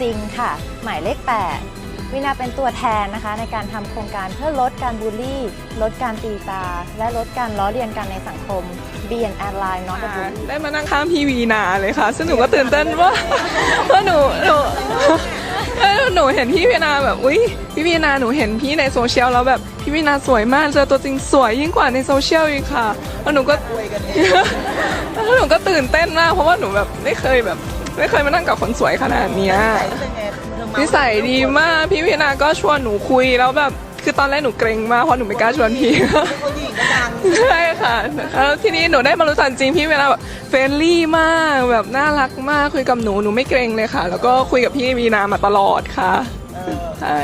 จริงค่ะ หมายเลข 8 วินาเป็นตัวแทนนะคะ ในการทำโครงการเพื่อลดการบูลลี่ ลดการตีตา และลดการล้อเลียนกันในสังคม Be an ally not a b u l ได้มานั่งข้างพี่วีนาเลยค่ะซึ่งหนูก็ตื่นเต้นว่าว่าหนูหนูหนูเห็นพี่วีนาแบบอุ้ยพี่วีนาหนูเห็นพี่ในโซเชียลแล้วแบบพี่วีนาสวยมากเจอตัวจริงสวยยิ่งกว่าในโซเชียลอีกค่ะแล้วหนูก็แล้วหนูก็ตื่นเต้นมากเพราะว่าหนูแบบไม่เคยแบบ ไม่เคยมานั่งกับคนสวยขนาดเนี้ยเป็นไงเธอเมานิสัยดีมากพี่วีนาก็ชวนหนูคุยแล้วแบบคือตอนแรกหนูเกรงมากเพราะหนูไม่กล้าชวนพี่เขาหญิงก็ดังใช่ค่ะแล้วทีนี้หนูได้มารู้จักจริงพี่เวลาแบบเฟรนลี่มากแบบน่ารักมากคุยกับหนูหนูไม่เกรงเลยค่ะ แล้วก็คุยกับพี่วีนามาตลอดค่ะเออใช่